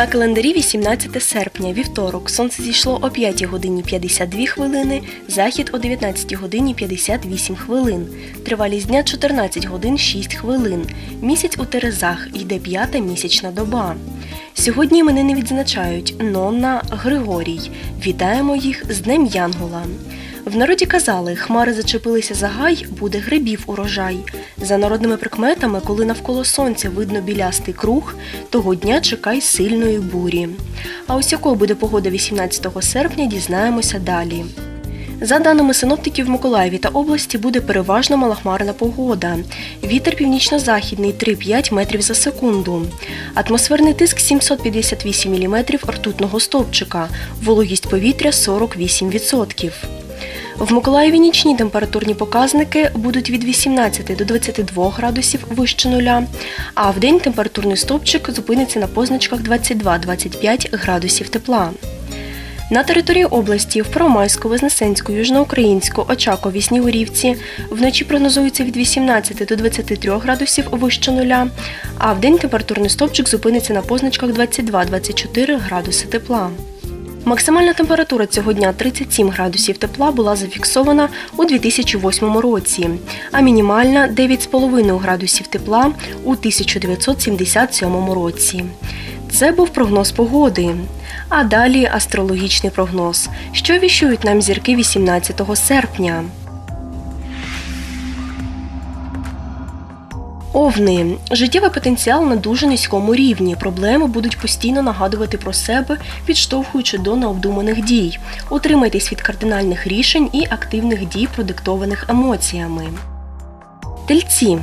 На календарі 18 серпня, вівторок, сонце зійшло о 5 годині 52 хвилини, захід о 19 годині 58 хвилин. Тривалість дня 14 годин 6 хвилин. Місяць у Терезах йде п'ята місячна доба. Сьогодні іменини відзначають Нонна Григорій. Вітаємо їх з Днем Янгола. В народі казали, хмари зачепилися за гай, буде грибів урожай. За народними прикметами, коли навколо сонця видно білястий круг, того дня чекай сильної бурі. А ось якою буде погода 18 серпня, дізнаємося далі. За даними синоптиків в Миколаєві та області буде переважно малохмарна погода. Вітер північно-західний 3-5 метрів за секунду. Атмосферний тиск 758 мм ртутного стовпчика. Вологість повітря 48%. В Миколаєві нічні температурні показники будуть від 18 до 22 градусів вище нуля, а в день температурний стовпчик зупиниться на позначках 22-25 градусів тепла. На території області в Первомайську, Вознесенську, Южноукраїнську, Очакові, Снігурівці вночі прогнозується від 18 до 23 градусів вище нуля, а в день температурний стовпчик зупиниться на позначках 22-24 градуси тепла. Максимальна температура цього дня 37 градусів тепла була зафіксована у 2008 році, а мінімальна 9,5 градусів тепла у 1977 році. Це був прогноз погоди. А далі астрологічний прогноз, що віщують нам зірки 18 серпня. Овни. Життєвий потенціал на дуже низькому рівні. Проблеми будуть постійно нагадувати про себе, підштовхуючи до необдуманих дій. Утримайтесь від кардинальних рішень і активних дій, продиктованих емоціями. Тельці.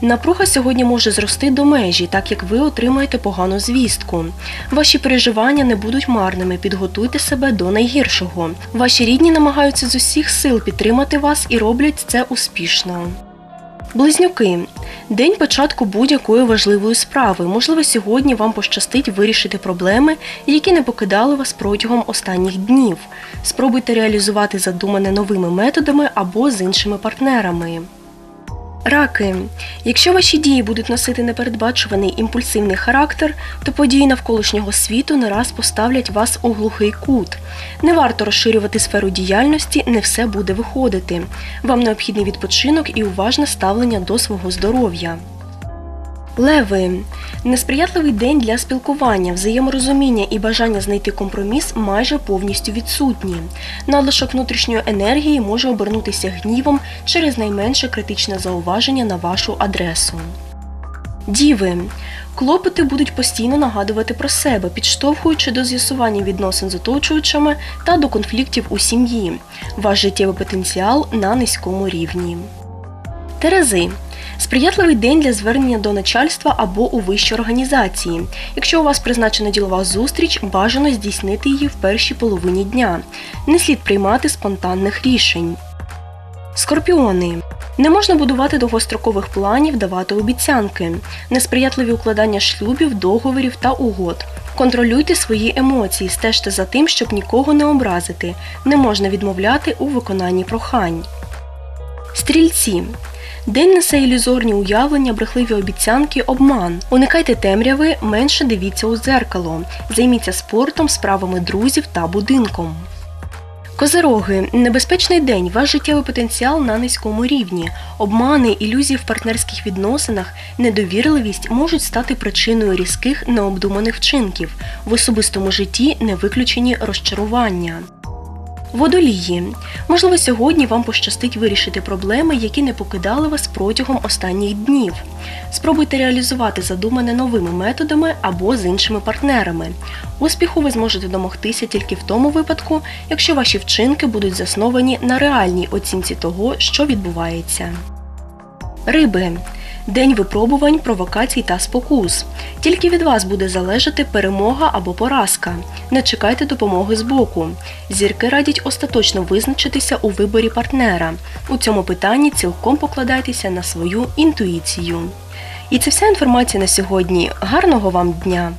Напруга сьогодні може зрости до межі, так як ви отримаєте погану звістку. Ваші переживання не будуть марними, підготуйте себе до найгіршого. Ваші рідні намагаються з усіх сил підтримати вас і роблять це успішно. Близнюки. День початку будь-якої важливої справи. Можливо, сьогодні вам пощастить вирішити проблеми, які не покидали вас протягом останніх днів. Спробуйте реалізувати задумане новими методами або з іншими партнерами. Раки. Якщо ваші дії будуть носити непередбачуваний імпульсивний характер, то події навколишнього світу не раз поставлять вас у глухий кут. Не варто розширювати сферу діяльності, не все буде виходити. Вам необхідний відпочинок і уважне ставлення до свого здоров'я. Леви несприятливий день для спілкування, взаєморозуміння і бажання знайти компроміс майже повністю відсутні. Надлишок внутрішньої енергії може обернутися гнівом через найменше критичне зауваження на вашу адресу. Діви. Клопоти будуть постійно нагадувати про себе, підштовхуючи до з'ясування відносин з оточуючими та до конфліктів у сім'ї. Ваш життєвий потенціал на низькому рівні. Терези. Сприятливий день для звернення до начальства або у вищій організації. Якщо у вас призначена ділова зустріч, бажано здійснити її в першій половині дня. Не слід приймати спонтанних рішень. Скорпіони. Не можна будувати довгострокових планів, давати обіцянки, несприятливі укладання шлюбів, договорів та угод. Контролюйте свої емоції, стежте за тим, щоб нікого не образити. Не можна відмовляти у виконанні прохань. Стрільці. День несе ілюзорні уявлення, брехливі обіцянки, обман. Уникайте темряви, менше дивіться у дзеркало. Займіться спортом, справами друзів та будинком. Козероги небезпечний день. Ваш життєвий потенціал на низькому рівні. Обмани, ілюзії в партнерських відносинах, недовірливість можуть стати причиною різких необдуманих вчинків. В особистому житті не виключені розчарування. Водолії. Можливо, сьогодні вам пощастить вирішити проблеми, які не покидали вас протягом останніх днів. Спробуйте реалізувати задумане новими методами або з іншими партнерами. Успіху ви зможете домогтися тільки в тому випадку, якщо ваші вчинки будуть засновані на реальній оцінці того, що відбувається. Риби. День випробувань, провокацій та спокус. Тільки від вас буде залежати перемога або поразка. Не чекайте допомоги з боку. Зірки радять остаточно визначитися у виборі партнера. У цьому питанні цілком покладайтеся на свою інтуїцію. І це вся інформація на сьогодні. Гарного вам дня!